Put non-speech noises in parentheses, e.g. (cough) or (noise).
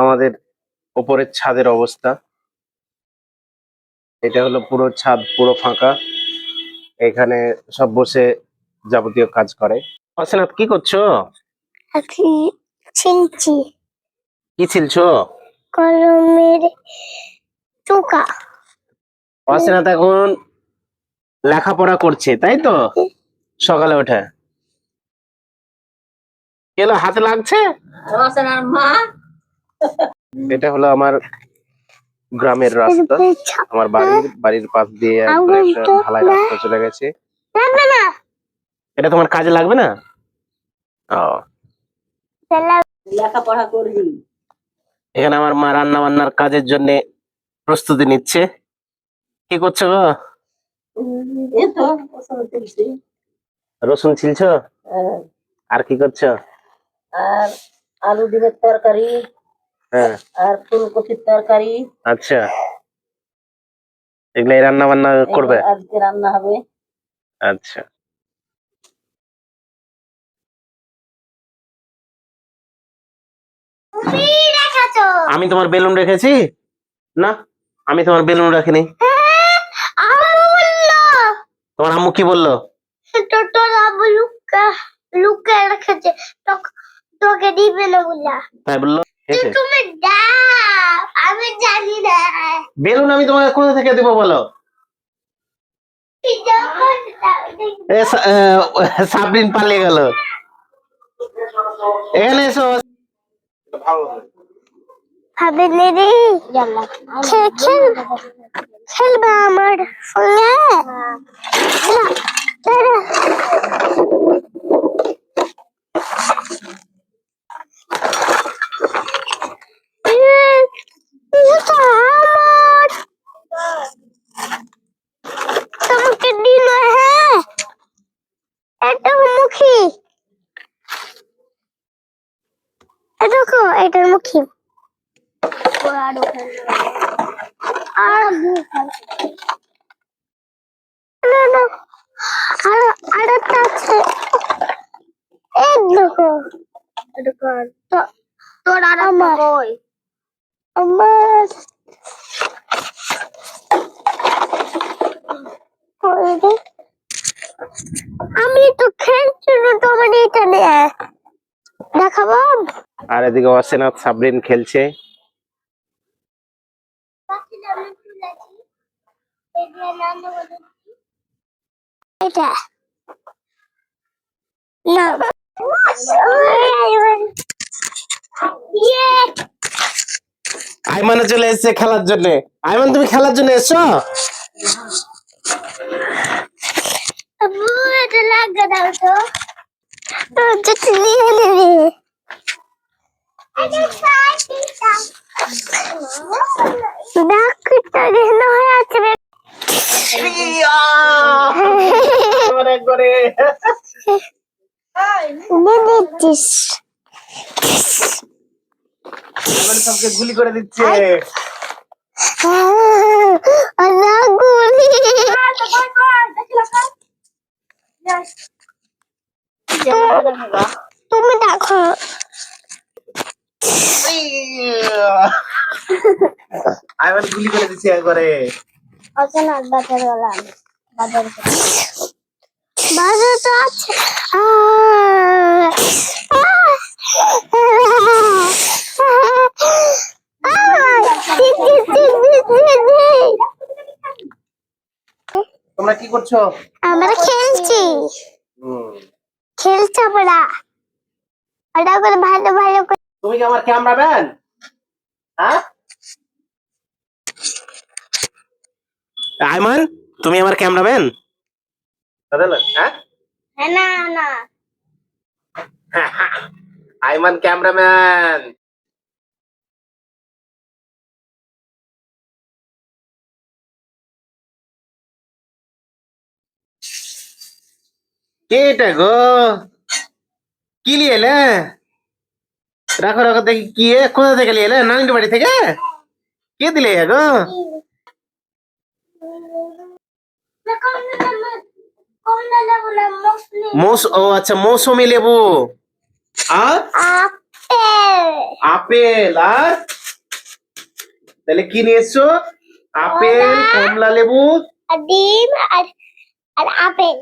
আমাদের ওপরের ছাদের অবস্থা। এটা হলো পুরো ছাদ পুরো ফাঁকা। এখানে সব বসে যাবতীয় কাজ করে। অসিনাথ কি করছ? কি ছিলছো? কলমের টুকা অসিনাথ এখন লেখাপড়া করছে তাই তো? সকালে ওঠে কেলো হাতে লাগছে? মা। এটা হলো আমার গ্রামের রাস্তা। আমার বাড়ির বাড়ির পাশ দিয়ে একটা ঢালাই রাস্তা চলে গেছে। এটা তোমার কাজে লাগবে না? ও। লেখাপড়া করবি। এখানে আমার মা রান্না বান্নার কাজের জন্য প্রস্তুতি নিচ্ছে। কি করছ গো? রসুন ছিলছো। হ্যাঁ, আর কি করছ? আর আলু ডিমের তরকারি। আর ফুলকপির তরকারি। আচ্ছা। এগুলো রান্না বান্না করবে? আজকে রান্না হবে। আচ্ছা। আমি তোমার বেলুন রেখেছি? না? আমি তোমার বেলুন রাখিনি। তোমার আম্মু কি বলল? তোর লুকা লুকা রেখেছে। তোক- দিবে না বললা তাই বলল? এসে। তুমি দাও আমি জানি না। বেলুন আমি তোমাকে কোথা থেকে দেবো বলো? সাবরিন পালিয়ে গেল। এখানে এসো। ভাবে নে রে খেল খেল খেলবা আমার সঙ্গে? দাঁড়া, দাঁড়া। এ, এটা আমার তোমাকে দিল হ্যাঁ এটা মুখী দেখো এটার মুখী। আর না না আর আর একটা আছে। এই দেখো। তোর আর আমার আমার আমি তো খেলছি না তোমার এটা নিয়ে। দেখাবো? আর এদিকে অসেনাথ সাবরিন খেলছে। এটা। না। ইয়ে। আইমানে চলে এসেছে খেলার জন্য। আইমান তুমি খেলার জন্য এসছো আব্বু এটা লাগা দাও তো। নিয়ে নেবে (laughs) সবকে গুলি করে দিচ্ছে (laughs) গুলি তুমি দেখো আইমান গুলি করে দিচ্ছে একবারে। অচেনা বাজার গেলা বাজার বাজার তো আছে। তোমরা কি করছ? আমরা খেলছি। খেলছি আমরা। ওটা করে ভালো ভালো করে তুমি কি আমার ক্যামেরাম্যান হ্যাঁ? আইমান তুমি আমার ক্যামেরাম্যান না হ্যাঁ? হ্যাঁ, না না। আইমান ক্যামেরাম্যান কে এটা গো? কি নিয়ে এলে? রাখো রাখো দেখি কি এ? কোথা থেকে নিয়ে এলে? নানির বাড়ি থেকে? কে দিলে এ গো? ও আচ্ছা মৌসুমি লেবু। আর আপ আপেল। আপেল আর? তাহলে কি নিয়ে এসছো আপেল। কমলা লেবু। ডিম আর আর আপেল।